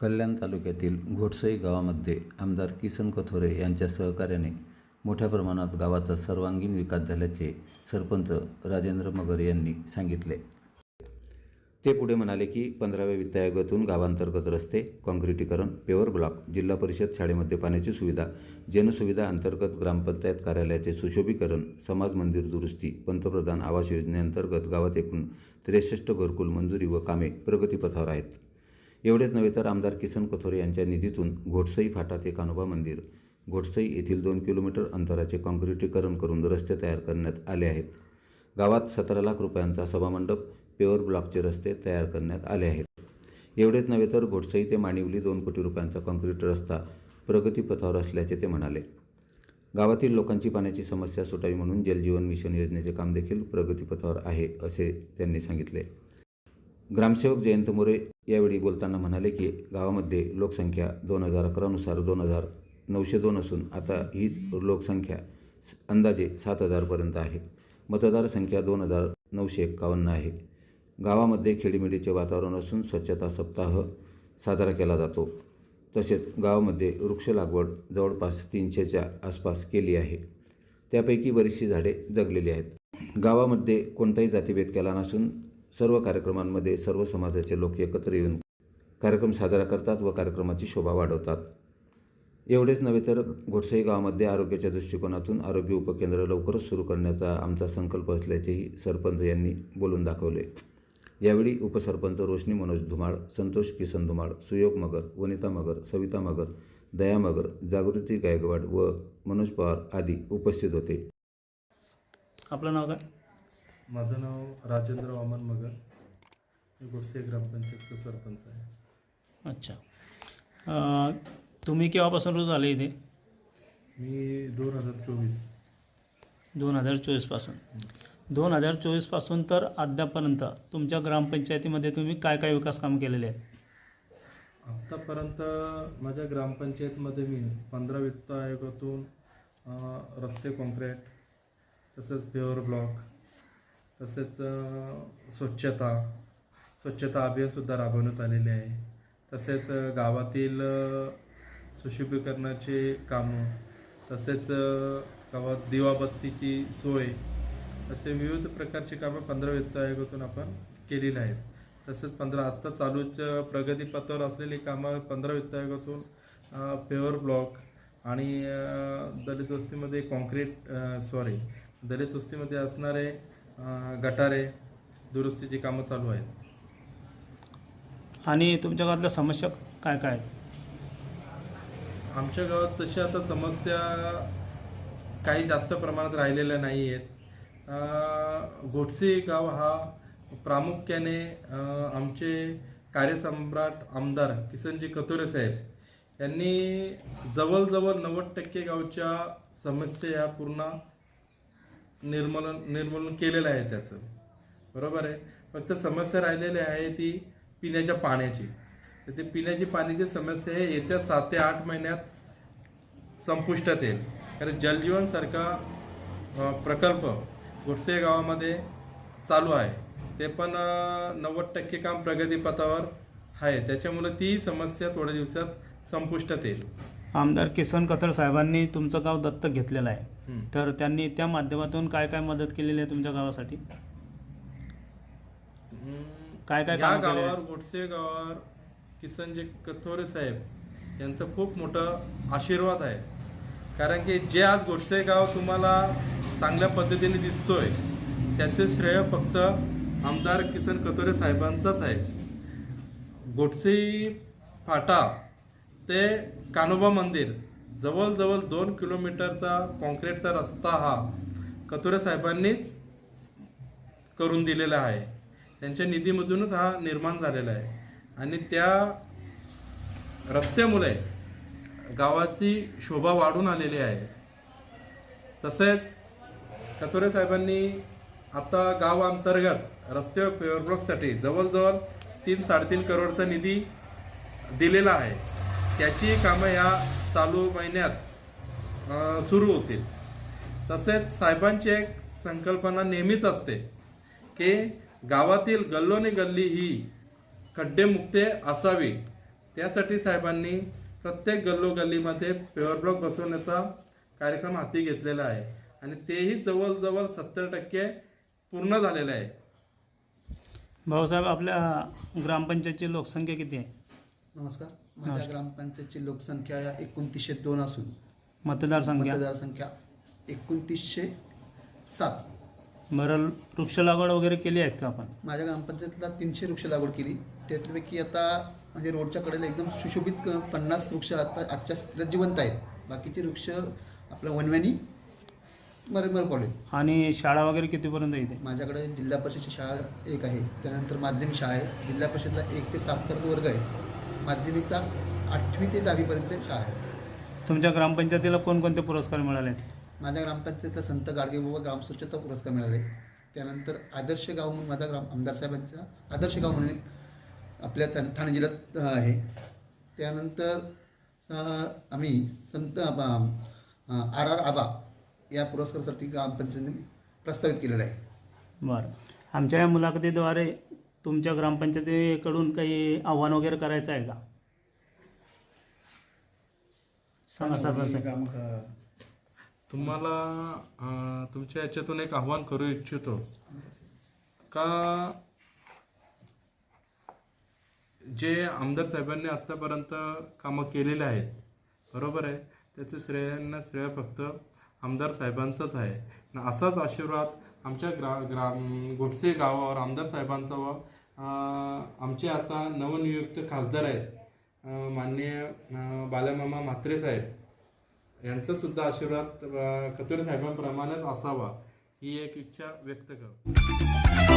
कल्याण तालुक्यातील घोटसई गावामध्ये आमदार किसन कथोरे यांच्या सहकार्याने मोठ्या प्रमाणात गावाचा सर्वांगीण विकास झाल्याचे सरपंच राजेंद्र मगर यांनी सांगितले. ते पुढे म्हणाले की पंधराव्या वित्त आयोगातून गावांतर्गत रस्ते काँक्रिटीकरण पेवर ब्लॉक जिल्हा परिषद शाळेमध्ये पाण्याची सुविधा जनसुविधा अंतर्गत ग्रामपंचायत कार्यालयाचे सुशोभीकरण समाज मंदिर दुरुस्ती पंतप्रधान आवास योजनेअंतर्गत गावात एकूण त्रेसष्ट घरकुल मंजुरी व कामे प्रगतीपथावर आहेत. एवढेच नव्हे तर आमदार किसन कथोरे यांच्या निधीतून घोटसई फाटा ते कानोबा मंदिर घोटसई येथील दोन किलोमीटर अंतराचे काँक्रिटीकरण करून रस्ते तयार करण्यात आले आहेत. गावात सतरा लाख रुपयांचा सभामंडप पेअर ब्लॉकचे रस्ते तयार करण्यात आले आहेत. एवढेच नव्हे तर घोटसई ते माणिवली दोन कोटी रुपयांचा काँक्रीट रस्ता प्रगतीपथावर असल्याचे ते म्हणाले. गावातील लोकांची पाण्याची समस्या सुटावी म्हणून जलजीवन मिशन योजनेचे काम देखील प्रगतीपथावर आहे असे त्यांनी सांगितले. ग्रामसेवक जयंत मोरे यावेळी बोलताना म्हणाले की गावामध्ये लोकसंख्या दोन हजार अकरानुसार दोन हजार नऊशे दोन असून आता हीच लोकसंख्या अंदाजे सात हजारपर्यंत आहे. मतदार संख्या दोन हजार नऊशे एक्कावन्न आहे. गावामध्ये खेडीमेडीचे वातावरण असून स्वच्छता सप्ताह साजरा केला जातो. तसेच गावामध्ये वृक्ष लागवड जवळपास तीनशेच्या आसपास केली आहे. त्यापैकी बरीचशी झाडे जगलेली आहेत. गावामध्ये कोणताही जातीभेद केला नसून सर्व कार्यक्रमांमध्ये सर्व समाजाचे लोक एकत्र येऊन कार्यक्रम साजरा करतात व कार्यक्रमाची शोभा वाढवतात. एवढेच नव्हे तर घोडसई गावामध्ये आरोग्याच्या दृष्टिकोनातून आरोग्य उपकेंद्र लवकरच सुरू करण्याचा आमचा संकल्प असल्याचेही सरपंच यांनी बोलून दाखवले. यावेळी उपसरपंच रोशनी मनोज धुमाळ संतोष किसन धुमाळ सुयोग मगर वनिता मगर सविता मगर दया मगर जागृती गायकवाड व मनोज पवार आदी उपस्थित होते. आपलं नाव काय? माझं नाव राजेंद्र वामन मगर. मी गोडसे ग्रामपंचायतचा सरपंच आहे. अच्छा. अं, तुम्ही केव्हापासून रोज आले इथे? मी दोन हजार चोवीस. दोन हजार चोवीसपासून. दोन हजार चोवीसपासून तर अद्यापर्यंत तुमच्या ग्रामपंचायतीमध्ये तुम्ही काय काय विकास काम केलेले आहेत? आत्तापर्यंत माझ्या ग्रामपंचायतमध्ये मी पंधरा वित्त आयोगातून अं, रस्ते कॉन्क्रीट तसेच पेवर ब्लॉक तसेच स्वच्छता स्वच्छता अभियानसुद्धा राबवण्यात आलेले आहे. तसेच गावातील अं, सुशोभीकरणाचे कामं तसेच गावात दिवाबत्तीची सोय असे विविध प्रकारची कामं पंधरा वित्त आयोगातून आपण केलेली आहेत. तसेच पंधरा आत्ता चालूच प्रगतीपथावर असलेली कामं पंधरा वित्त आयोगातून पेवर ब्लॉक आणि दलित वस्तीमध्ये कॉन्क्रीट सॉरी दलित वस्तीमध्ये असणारे गटारे दुरुस्तीची कामं चालू आहेत आणि तुमच्या गावातल्या समस्या काय काय आहेत? आमच्या गावात तशा आता समस्या काही जास्त प्रमाणात राहिलेल्या नाही आहेत गोडसे गाव हा प्रामुख्याने अं, आमचे कार्यसम्राट आमदार किसनजी कतोरे साहेब यांनी जवळजवळ नव्वद टक्के गावच्या समस्या ह्या पूर्ण निर्मूलन निर्मूलन केलेलं आहे त्याचं. बरोबर आहे? फक्त समस्या राहिलेली आहे ती पिण्याच्या पाण्याची. तर ते पिण्याची पाण्याची समस्या हे येत्या सात ते आठ महिन्यात संपुष्टात येईल. कारण जलजीवन सारखा प्रकल्प गोडसे गावामध्ये चालू आहे. ते पण नव्वद टक्के काम प्रगतीपथावर आहे. त्याच्यामुळे ती समस्या थोड्या दिवसात संपुष्टात येईल. आमदार किसन कथर साहेबांनी तुमचं गाव दत्तक घेतलेलं आहे. तर त्यांनी त्या माध्यमातून काय काय मदत केलेली आहे तुमच्या गावासाठी? काय काय या? गावावर गोडसे गावावर किसनजी कथोरे साहेब यांचं खूप मोठं आशीर्वाद आहे. कारण की जे आज गोडसे गाव तुम्हाला चांगल्या पद्धतीने दिसतोय त्याचे श्रेय फक्त आमदार किसन कथोरे साहेबांचाच आहे. गोडसे फाटा ते कानोबा मंदिर जवळजवळ दोन किलोमीटरचा कॉन्क्रीटचा रस्ता हा कथोरे साहेबांनीच करून दिलेला आहे. त्यांच्या निधीमधूनच हा निर्माण झालेला आहे. आणि त्या रस्त्यामुळे गावाची शोभा वाढून आलेली आहे. तसेच कथोरे साहेबांनी आता गाव अंतर्गत रस्ते पेवरब्लॉकसाठी जवळजवळ तीन साडेतीन करोडचा निधी दिलेला आहे. त्याची कामं या चालू महिन्यात सुरू होतील. तसेच साहेबांची एक संकल्पना नेहमीच असते की गावातील गल्लोनी गल्ली ही खड्डेमुक्ते असावी. त्यासाठी साहेबांनी प्रत्येक गल्लोगल्लीमध्ये पेवर ब्लॉक बसवण्याचा कार्यक्रम हाती घेतलेला आहे आणि तेही जवळजवळ सत्तर टक्के पूर्ण झालेलं आहे. भाऊसाहेब आपल्या ग्रामपंचायतची लोकसंख्या किती आहे? नमस्कार. माझ्या ग्रामपंचायतची लोकसंख्या या एकोणतीसशे दोन असून मतदारसंख्या. मतदारसंख्या एकोणतीसशे सात. बरं वृक्ष लागवड वगैरे केली आहेत का आपण? माझ्या ग्रामपंचायतीला तीनशे वृक्ष लागवड केली. त्यापैकी आता म्हणजे रोडच्या कडेला एकदम सुशोभित क- पन्नास वृक्ष आता आजच्या स्थितीला जिवंत आहेत. बाकीचे वृक्ष आपल्या वनव्यानी मर मर पडले आणि शाळा वगैरे कितीपर्यंत येते माझ्याकडे जिल्हा परिषदची शाळा एक आहे. त्यानंतर माध्यमिक शाळा आहे. जिल्हा परिषदला एक ते सातपर्यंत वर्ग आहे माध्यमिकचा आठवी ते दहावीपर्यंत शाळा आहे तुमच्या ग्रामपंचायतीला कोणकोणते पुरस्कार मिळाले आहेत माझ्या ग्रामपंचायतीला संत गाडगेबाबा ग्राम स्वच्छता पुरस्कार मिळाले. त्यानंतर आदर्श गाव म्हणून माझा ग्राम आमदार साहेबांचा आदर्श गाव म्हणून एक आपल्या ठाणे ठाणे जिल्ह्यात आहे. त्यानंतर अ, आम्ही संत आर आर आबा या पुरस्कारासाठी ग्रामपंचायतीने प्रस्तावित केलेला आहे. बरं. आमच्या या मुलाखतीद्वारे तुमच्या ग्रामपंचायतीकडून काही आव्हान वगैरे करायचं आहे का? सांगा सर तुम्हाला अं, तुमच्या याच्यातून एक आव्हान करू इच्छितो. का जे आमदार साहेबांनी आत्तापर्यंत कामं केलेले आहेत बरोबर आहे? त्याचं श्रेयांना श्रेय फक्त आमदार साहेबांचंच आहे. आणि असाच आशीर्वाद आमच्या ग्रा ग्राम गोडसे गावावर आमदार साहेबांचा व आमचे आता नवनियुक्त खासदार आहेत माननीय बालामामा म्हात्रे साहेब. यांचासुद्धा आशीर्वाद अ, कतुरे साहेबांप्रमाणेच असावा ही एक इच्छा व्यक्त करतो.